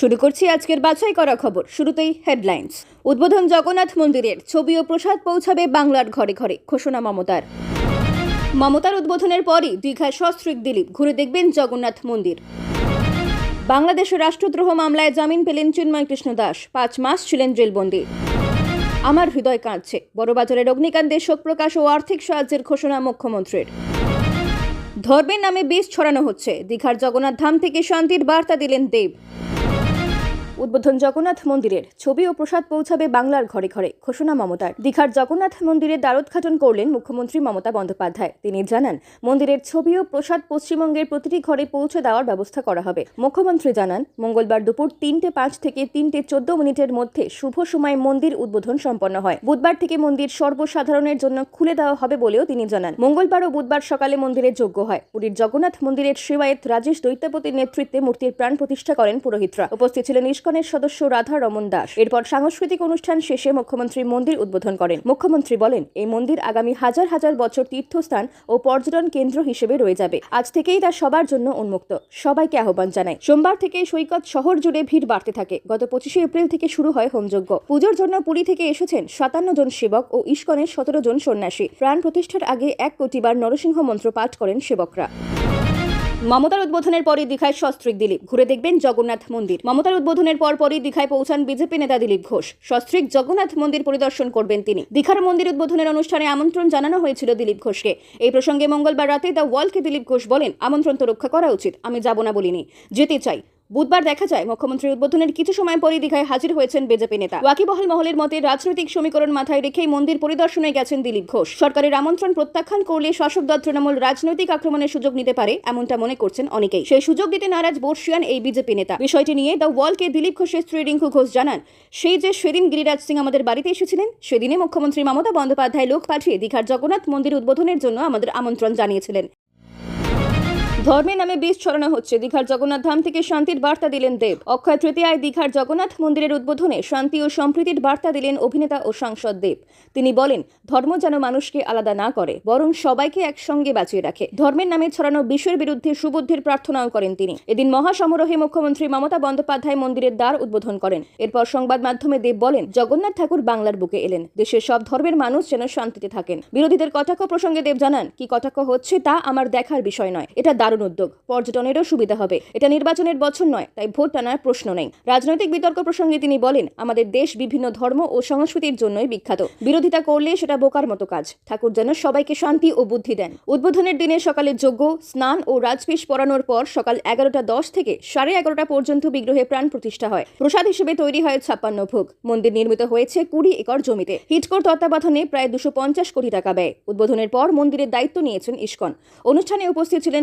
শুরু করছি আজকের বাছাই করা খবর। শুরুতেই হেডলাইন্স উদ্বোধন জগন্নাথ মন্দিরের, ছবি ও প্রসাদ পৌঁছাবে বাংলার ঘরে ঘরে, ঘোষণা মমতার। মমতার উদ্বোধনের পরই দীঘায় সস্ত্রীক দিলীপ, ঘুরে দেখবেন জগন্নাথ মন্দির। বাংলাদেশের রাষ্ট্রদ্রোহ মামলায় জামিন পেলেন চিন্ময় কৃষ্ণ দাস, পাঁচ মাস ছিলেন জেলবন্দি। আমার হৃদয় কাঁদছে। বড়বাজারের অগ্নিকাণ্ডে শোক প্রকাশ ও আর্থিক সাহায্যের ঘোষণা মুখ্যমন্ত্রীর। ধর্মের নামে বিষ ছড়ানো হচ্ছে। দীঘার জগন্নাথ ধাম থেকে শান্তির বার্তা দিলেন দেব। উদ্বোধন জগন্নাথ মন্দিরের ছবি ও প্রসাদ পৌঁছাবে বাংলার ঘরে ঘরে, ঘোষণা মমতার। দীঘার জগন্নাথ মন্দিরের দ্বারোদ্ঘাটন করলেন মুখ্যমন্ত্রী মমতা বন্দ্যোপাধ্যায়। তিনি জানান, মন্দিরের ছবি ও প্রসাদ পশ্চিমবঙ্গের প্রতিটি ঘরে পৌঁছে দেওয়ার ব্যবস্থা করা হবে। মুখ্যমন্ত্রী জানান, মঙ্গলবার দুপুর তিনটে পাঁচ থেকে তিনটে চোদ্দ মিনিটের মধ্যে শুভ সময় মন্দির উদ্বোধন সম্পন্ন হয়। বুধবার থেকে মন্দির সর্বসাধারণের জন্য খুলে দেওয়া হবে বলেও তিনি জানান। মঙ্গলবার ও বুধবার সকালে মন্দিরে যোগ্য হয়। পুরীর জগন্নাথ মন্দিরের সেবায়েত রাজেশ দৈত্যাপতির নেতৃত্বে মূর্তির প্রাণ প্রতিষ্ঠা করেন পুরোহিতরা। উপস্থিত ছিলেন ইস্কনের সদস্য রাধা রমন দাস। এরপর সাংস্কৃতিক অনুষ্ঠান শেষে মুখ্যমন্ত্রী মন্দির উদ্বোধন করেন। মুখ্যমন্ত্রী বলেন, এই মন্দির আগামী হাজার হাজার বছর তীর্থস্থান ও পর্যটন কেন্দ্র হিসেবে রয়ে যাবে। আজ থেকেই তা সবার জন্য উন্মুক্ত। সবাইকে আহ্বান জানায় সোমবার থেকে সৈকত শহর জুড়ে ভিড় বাড়তে থাকে। গত পঁচিশে এপ্রিল থেকে শুরু হয় হোমযজ্ঞ। পুজোর জন্য পুরী থেকে এসেছেন সাতান্ন জন সেবক ও ইস্কনের সতেরো জন সন্ন্যাসী। প্রাণ প্রতিষ্ঠার আগে এক কোটিবার নরসিংহ মন্ত্র পাঠ করেন সেবকরা। মমতার উদ্বোধনের পরই দীঘায় সস্ত্রিক দিলীপ। ঘুরে দেখবেন জগন্নাথ মন্দির। মমতার উদ্বোধনের পর পরই দীঘায় পৌঁছান বিজেপি নেতা দিলীপ ঘোষ। সস্ত্রিক জগন্নাথ মন্দির পরিদর্শন করবেন তিনি। দীঘার মন্দির উদ্বোধনের অনুষ্ঠানে আমন্ত্রণ জানানো হয়েছিল দিলীপ ঘোষকে। এই প্রসঙ্গে মঙ্গলবার রাতে দ্য ওয়ার্ল্ডকে দিলীপ ঘোষ বলেন, আমন্ত্রণ তো রক্ষা করা উচিত, আমি যাব না বলিনি। যেতে চাই। বুধবার দেখা যায় মুখ্যমন্ত্রী উদ্বোধনের কিছু সময় পরই দীঘায় হাজির হয়েছেন বিজেপি নেতা। ওয়াকিবহল মহলের মতে রাজনৈতিক সমীকরণ মাথায় রেখেই মন্দির পরিদর্শনে গেছেন দিলীপ ঘোষ। সরকারের আমন্ত্রণ প্রত্যাখ্যান করলে শাসক দল তৃণমূল রাজনৈতিক আক্রমণের সুযোগ নিতে পারে, এমনটা মনে করছেন অনেকেই। সেই সুযোগ দিতে নারাজ বর্ষিয়ান এই বিজেপি নেতা। বিষয়টি নিয়ে দ্য ওয়ালকে দিলীপ ঘোষের স্ত্রী রিঙ্কু ঘোষ জানান, সেই যে সেদিন গিরিরাজ সিং আমাদের বাড়িতে এসেছিলেন, সেদিনে মুখ্যমন্ত্রী মমতা বন্দ্যোপাধ্যায় লোক পাঠিয়ে দীঘার জগন্নাথ মন্দির উদ্বোধনের জন্য আমাদের আমন্ত্রণ জানিয়েছিলেন। ধর্মের নামে বিষ ছড়ানো হচ্ছে। দীঘার জগন্নাথ ধাম থেকে শান্তির বার্তা দিলেন দেব। অক্ষয় তৃতীয়ায় দীঘার জগন্নাথ মন্দিরের উদ্বোধনে শান্তি ও সম্প্রীতির বার্তা দিলেন অভিনেতা ও সাংসদ দেব। তিনি বলেন, ধর্ম যেন মানুষকে আলাদা না করে, বরং সবাইকে একসঙ্গে বাঁচিয়ে রাখে। ধর্মের নামে ছড়ানো বিশ্বের বিরুদ্ধে সুবুদ্ধির প্রার্থনাও করেন তিনি। এদিন মহাসমারোহে মুখ্যমন্ত্রী মমতা বন্দ্যোপাধ্যায় মন্দিরের দ্বার উদ্বোধন করেন। এরপর সংবাদ মাধ্যমে দেব বলেন, জগন্নাথ ঠাকুর বাংলার বুকে এলেন। দেশের সব ধর্মের মানুষ যেন শান্তিতে থাকেন। বিরোধীদের কটাক্ষ প্রসঙ্গে দেব জানান, কি কটাক্ষ হচ্ছে তা আমার দেখার বিষয় নয়। এটা দারুণ উদ্যোগ। পর্যটনেরও সুবিধা হবে। এটা নির্বাচনের বছর নয়, তাই ভোট টানার প্রশ্ন নেই। রাজনৈতিক বিতর্ক প্রসঙ্গে তিনি বলেন, আমাদের দেশ বিভিন্ন ধর্ম ও সংস্কৃতির জন্যই বিখ্যাত। বিরোধিতা করলে সেটা বোকার মতো কাজ। ঠাকুর যেন সবাইকে শান্তি ও বুদ্ধি দেন। উদ্বোধনের দিনে সকালে যোগ্য, স্নান ও রাজবেশ পরানোর পর সকাল এগারোটা দশ থেকে সাড়ে এগারোটা পর্যন্ত বিগ্রহে প্রাণ প্রতিষ্ঠা হয়। প্রসাদ হিসেবে তৈরি হয় ছাপ্পান্ন ভোগ। মন্দির নির্মিত হয়েছে কুড়ি একর জমিতে। হিটকোর তত্ত্বাবধানে প্রায় দুশো পঞ্চাশ কোটি টাকা ব্যয়। উদ্বোধনের পর মন্দিরের দায়িত্ব নিয়েছেন ইস্কন। অনুষ্ঠানে উপস্থিত ছিলেন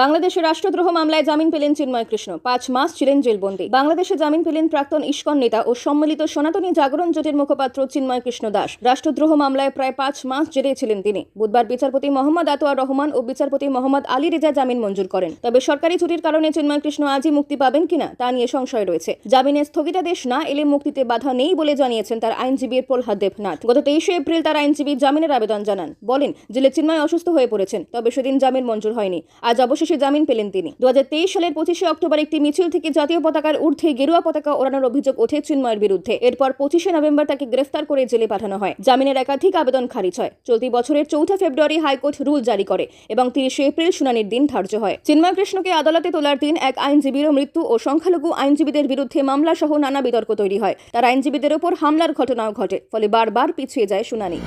বাংলাদেশের রাষ্ট্রদ্রোহ মামলায় জামিন পেলেন চিন্ময় কৃষ্ণ। পাঁচ মাস ছিলেন জেলবন্দী। বাংলাদেশে জামিন পেলেন প্রাক্তন ইস্কন নেতা ও সম্মিলিত সনাতনী জাগরণ জোটের মুখপাত্র চিন্ময় কৃষ্ণ দাস। রাষ্ট্রদ্রোহ মামলায় প্রায় পাঁচ মাস জেলে ছিলেন তিনি। বুধবার বিচারপতি মোহাম্মদ আতোয়ার রহমান ও বিচারপতি মোহাম্মদ আলী রেজা জামিন মঞ্জুর করেন। তবে সরকারি ছুটির কারণে চিন্ময় কৃষ্ণ আজই মুক্তি পাবেন কিনা তা নিয়ে সংশয় রয়েছে। জামিনের স্থগিতাদেশ না এলে মুক্তিতে বাধা নেই বলে জানিয়েছেন তার আইনজীবী প্রহ্লাদ দেবনাথ। গত তেইশে এপ্রিল তার আইনজীবী জামিনের আবেদন জানান। বলেন, জেলে চিন্ময় অসুস্থ হয়ে পড়েছেন, তবে সেদিন জামিন মঞ্জুর হয়নি। আজ অবশেষে জামিন পেলেন তিনি। দুহাজার তেইশ সালের পঁচিশে অক্টোবর একটি মিছিল থেকে জাতীয় পতাকার ঊর্ধ্বে গেরুয়া পতাকা ওড়ানোর অভিযোগ ওঠে চিন্ময়ের বিরুদ্ধে। এরপর পঁচিশে নভেম্বর তাকে গ্রেফতার করে জেলে পাঠানো হয়। জামিনের একাধিক আবেদন খারিজ হয়। চলতি বছরের চৌঠা ফেব্রুয়ারি হাইকোর্ট রুল জারি করে এবং তিরিশে এপ্রিল শুনানির দিন ধার্য হয়। চিন্ময় কৃষ্ণকে আদালতে তোলার দিন এক আইনজীবীরও মৃত্যু ও সংখ্যালঘু আইনজীবীদের বিরুদ্ধে মামলা সহ নানা বিতর্ক তৈরি হয়। তার আইনজীবীদের ওপর হামলার ঘটনাও ঘটে, ফলে বারবার পিছিয়ে যায় শুনানি।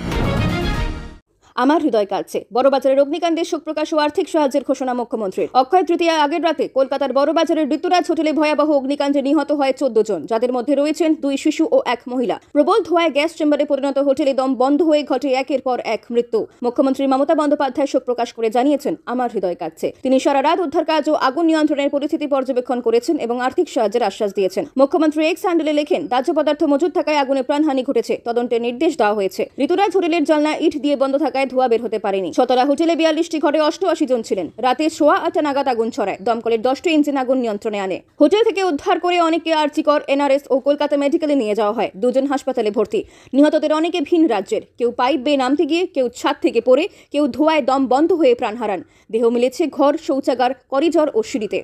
আমার হৃদয় কাঁদছে। বড়বাজারের অগ্নিকাণ্ডে শোক প্রকাশ ও আর্থিক সাহায্যের ঘোষণা মুখ্যমন্ত্রীর। অক্ষয় তৃতীয়া আগের রাতে কলকাতার বড়বাজারের ঋতুরাজ হোটেলে ভয়াবহ অগ্নিকাণ্ডে নিহত হয় চোদ্দ জন, যাদের মধ্যে রয়েছেন দুই শিশু ও এক মহিলা। প্রবল ধোয়ায় গ্যাস চেম্বারে পরিণত হোটেলে দম বন্ধ হয়ে ঘটে একের পর এক মৃত্যু। মুখ্যমন্ত্রী মমতা বন্দ্যোপাধ্যায় শোক প্রকাশ করে জানিয়েছেন, আমার হৃদয় কাঁদছে। তিনি সারা রাত উদ্ধার কাজ ও আগুন নিয়ন্ত্রণের পরিস্থিতি পর্যবেক্ষণ করেছেন এবং আর্থিক সাহায্যের আশ্বাস দিয়েছেন। মুখ্যমন্ত্রী এক্স হ্যান্ডেলে লেখেন, দাহ্য পদার্থ মজুদ থাকায় আগুনে প্রাণহানি ঘটেছে। তদন্তের নির্দেশ দেওয়া হয়েছে। ঋতুরাজ হোটেলের জানলা ইট দিয়ে বন্ধ থাকায় থাকায় ধোঁয়া বের হতে পারেনি। ছতলা হোটেলে বিয়াল্লিশটি ঘরে অষ্টআশি জন ছিলেন। রাতে সোয়া আটটা নাগাদ আগুন ছড়ায়। দমকলের দশটি ইঞ্জিন আগুন নিয়ন্ত্রণে আনে। হোটেল থেকে উদ্ধার করে অনেকে আর্চিকর এনআরএস ও কলকাতা মেডিকেলে নিয়ে যাওয়া হয়। দুজন হাসপাতালে ভর্তি। নিহতদের অনেকে ভিন রাজ্যের। কেউ পাইপ বেয়ে নামতে গিয়ে, কেউ ছাদ থেকে পড়ে, কেউ ধোঁয়ায় দম বন্ধ হয়ে প্রাণ হারান। দেহ মিলেছে ঘর, শৌচাগার করিডর ও সিঁড়িতে।